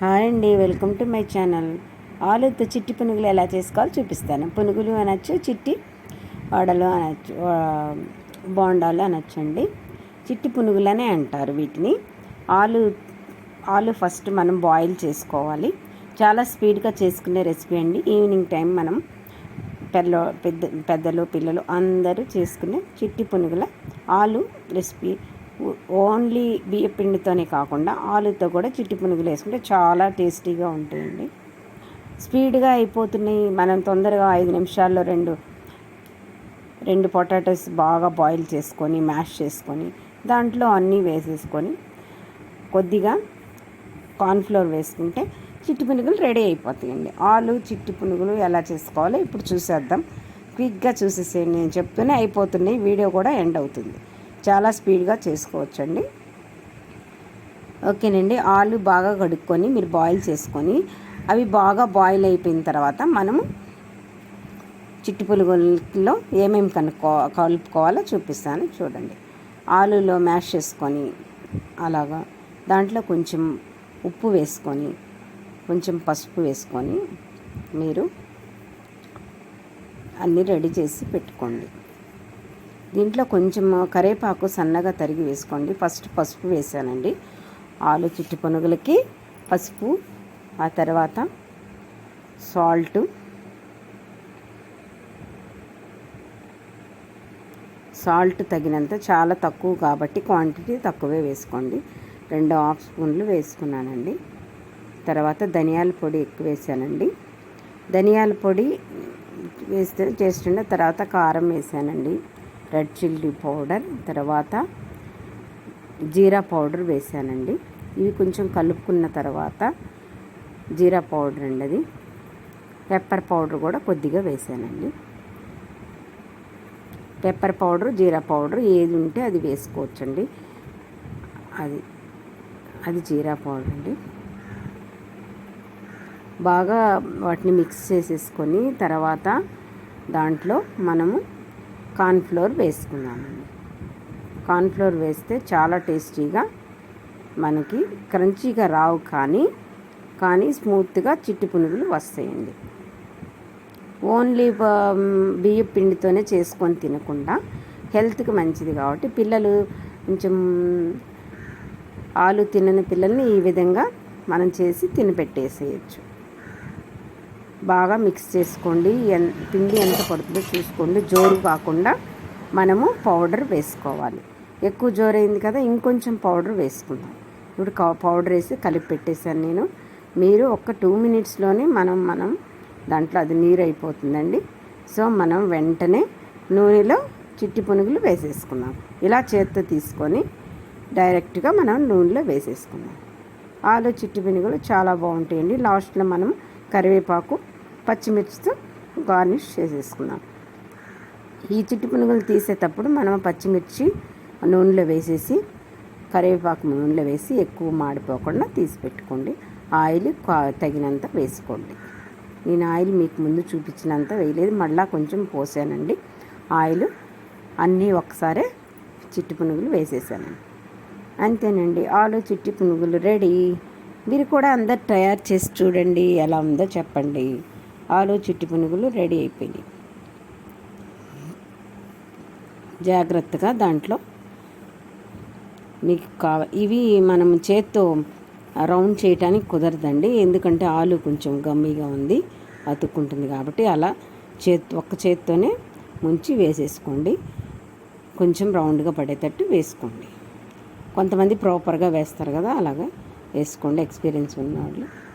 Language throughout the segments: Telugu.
హాయ్ అండి వెల్కమ్ టు మై ఛానల్. ఆలుతో చిట్టి పునుగులు ఎలా చేసుకోవాలో చూపిస్తాను. పునుగులు అనొచ్చు చిట్టి వడలు అనొచ్చు బోండాలు అనొచ్చు అండి. చిట్టి పునుగులనే అంటారు వీటిని. ఆలు ఆలు ఫస్ట్ మనం బాయిల్ చేసుకోవాలి. చాలా స్పీడ్గా చేసుకునే రెసిపీ అండి. ఈవినింగ్ టైం మనం పెద్ద పెద్ద పెద్దలు పిల్లలు అందరూ చేసుకునే చిట్టి పునుగుల ఆలు రెసిపీ. ఓన్లీ బియ్య పిండితోనే కాకుండా ఆలుతో కూడా చిట్టి పునుగులు వేసుకుంటే చాలా టేస్టీగా ఉంటాయండి. స్పీడ్గా అయిపోతున్నాయి. మనం తొందరగా ఐదు నిమిషాల్లో రెండు రెండు పొటాటోస్ బాగా బాయిల్ చేసుకొని మ్యాష్ చేసుకొని దాంట్లో అన్నీ వేసేసుకొని కొద్దిగా కార్న్ఫ్లోర్ వేసుకుంటే చిట్టి పునుగులు రెడీ అయిపోతాయండి. ఆలు చిట్టి పునుగులు ఎలా చేసుకోవాలో ఇప్పుడు చూసేద్దాం. క్విక్గా చూసేసేయండి. నేను చెప్తూనే అయిపోతున్నాయి. వీడియో కూడా ఎండ్ అవుతుంది. చాలా స్పీడ్గా చేసుకోవచ్చండి. ఓకేనండి. ఆలు బాగా కడుక్కొని మీరు బాయిల్ చేసుకొని అవి బాగా బాయిల్ అయిపోయిన తర్వాత మనము చిట్టుపురుగుల్లో ఏమేమి కనుక్కో కలుపుకోవాలో చూపిస్తాను. చూడండి. ఆలులో మ్యాష్ చేసుకొని అలాగా దాంట్లో కొంచెం ఉప్పు వేసుకొని కొంచెం పసుపు వేసుకొని మీరు అన్నీ రెడీ చేసి పెట్టుకోండి. దీంట్లో కొంచెం కరేపాకు సన్నగా తరిగి వేసుకోండి. ఫస్ట్ పసుపు వేసానండి. ఆలు చిట్టుపనుగులకి పసుపు ఆ తర్వాత సాల్ట్ సాల్ట్ తగినంత చాలా తక్కువ కాబట్టి క్వాంటిటీ తక్కువే వేసుకోండి. రెండు హాఫ్ స్పూన్లు వేసుకున్నానండి. తర్వాత ధనియాల పొడి ఎక్కువ వేసానండి. ధనియాల పొడి వేస్తే చేస్తుండే తర్వాత కారం వేసానండి. రెడ్ చిల్లీ పౌడర్ తర్వాత జీరా పౌడర్ వేసానండి ఇవి కొంచెం కలుపుకున్న తర్వాత జీరా పౌడర్ అండి అది. పెప్పర్ పౌడర్ కూడా కొద్దిగా వేసానండి పెప్పర్ పౌడర్ జీరా పౌడర్ ఏది ఉంటే అది వేసుకోవచ్చండి. అది అది జీరా పౌడర్ అండి. బాగా వాటిని మిక్స్ చేసేసుకొని తర్వాత దాంట్లో మనము కార్న్ఫ్లోర్ వేసుకున్నామండి కార్న్ఫ్లోర్ వేస్తే చాలా టేస్టీగా మనకి క్రంచీగా రావు కానీ కానీ స్మూత్గా చిట్టి పునుగులు వస్తాయండి. ఓన్లీ బియ్య పిండితోనే చేసుకొని తినకుండా హెల్త్కి మంచిది కాబట్టి పిల్లలు కొంచెం ఆలు తినని పిల్లల్ని ఈ విధంగా మనం చేసి తినిపెట్టేసేయచ్చు. బాగా మిక్స్ చేసుకోండి. పిండి ఎంత పడుతుందో చూసుకోండి. జోరు కాకుండా మనము పౌడర్ వేసుకోవాలి. ఎక్కువ జోరైంది కదా ఇంకొంచెం పౌడర్ వేసుకుందాం. ఇప్పుడు పౌడర్ వేసి కలిపి పెట్టేశాను నేను. మీరు ఒక టూ మినిట్స్లోనే మనం మనం దాంట్లో అది నీరు అయిపోతుందండి. సో మనం వెంటనే నూనెలో చిట్టి పునుగులు వేసేసుకున్నాం ఇలా చేత్తో తీసుకొని డైరెక్ట్గా మనం నూనెలో వేసేసుకున్నాం ఆలు చిట్టి పునుగులు చాలా బాగుంటాయండి. లాస్ట్లో మనం కరివేపాకు పచ్చిమిర్చితో గార్నిష్ చేసేసుకున్నాం ఈ చిట్టు పునుగులు తీసేటప్పుడు మనం పచ్చిమిర్చి నూనెలో వేసేసి కరివేపాకు నూనెలో వేసి ఎక్కువ మాడిపోకుండా తీసి పెట్టుకోండి. ఆయిల్ తగినంత వేసుకోండి. నేను ఆయిల్ మీకు ముందు చూపించినంత వేయలేదు మళ్ళీ కొంచెం పోసానండి. ఆయిల్ అన్నీ ఒకసారే చిట్టి పునుగులు వేసేసానండి అంతేనండి ఆలు చిట్టి పునుగులు రెడీ. మీరు కూడా అందరు తయారు చేసి చూడండి ఎలా ఉందో చెప్పండి. ఆలు చిట్టి పునుగులు రెడీ అయిపోయినాయి. జాగ్రత్తగా దాంట్లో మీకు కావ ఇవి మనం చేత్తో రౌండ్ చేయటానికి కుదరదండి. ఎందుకంటే ఆలు కొంచెం గమ్మీగా ఉంది అతుక్కుంటుంది కాబట్టి అలా చేత్ ఒక్క చేత్తోనే ముంచి వేసేసుకోండి. కొంచెం రౌండ్గా పడేటట్టు వేసుకోండి. కొంతమంది ప్రాపర్గా వేస్తారు కదా అలాగా వేసుకోండి. ఎక్స్పీరియన్స్ ఉన్నవాళ్ళు.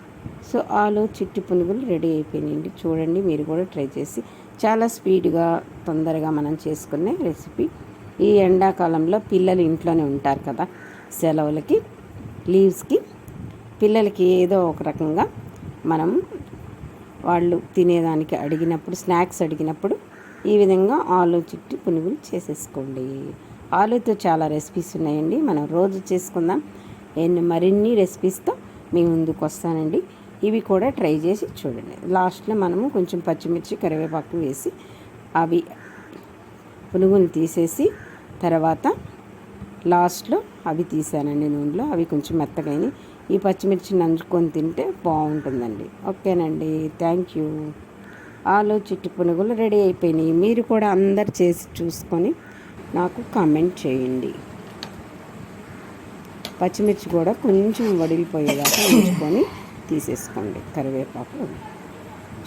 సో ఆలు చిట్టి పునుగులు రెడీ అయిపోయినాయండి. చూడండి మీరు కూడా ట్రై చేసి చాలా స్పీడ్గా తొందరగా మనం చేసుకునే రెసిపీ. ఈ ఎండాకాలంలో పిల్లలు ఇంట్లోనే ఉంటారు కదా సెలవులకి లీవ్స్కి. పిల్లలకి ఏదో ఒక రకంగా మనం వాళ్ళు తినేదానికి అడిగినప్పుడు స్నాక్స్ అడిగినప్పుడు ఈ విధంగా ఆలు చిట్టి పునుగులు చేసేసుకోండి. ఆలుతో చాలా రెసిపీస్ ఉన్నాయండి. మనం రోజు చేసుకుందాం. ఎన్ని మరిన్ని రెసిపీస్తో మీ ముందుకు వస్తానండి. ఇవి కూడా ట్రై చేసి చూడండి. లాస్ట్లో మనము కొంచెం పచ్చిమిర్చి కరివేపాకు వేసి అవి పునుగులు తీసేసి తర్వాత లాస్ట్లో అవి తీసానండి నూనెలో. అవి కొంచెం మెత్తగైనాయి. ఈ పచ్చిమిర్చి నంచుకొని తింటే బాగుంటుందండి. ఓకేనండి. Thank you. ఆలు చిట్టి పునుగులు రెడీ అయిపోయినాయి. మీరు కూడా అందరు చేసి చూసుకొని నాకు కామెంట్ చేయండి. పచ్చిమిర్చి కూడా కొంచెం వడిలిపోయేదాకా ఉంచుకొని తీసేసుకోండి. కరివేపాకు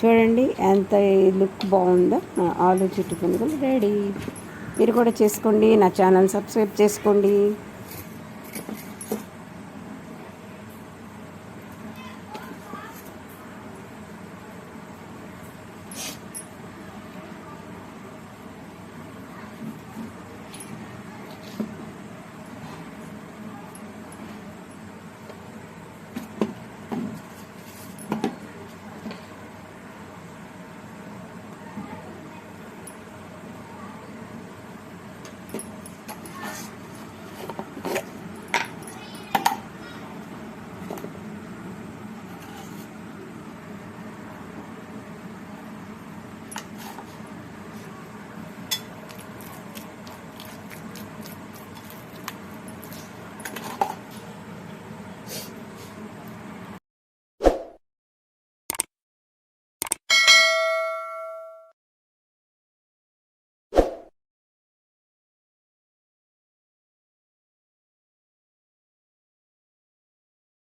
చూడండి ఎంత లుక్ బాగుందో. ఆలు చుట్టుకొని రెడీ. మీరు కూడా చేసుకోండి. నా ఛానల్ సబ్స్క్రైబ్ చేసుకోండి.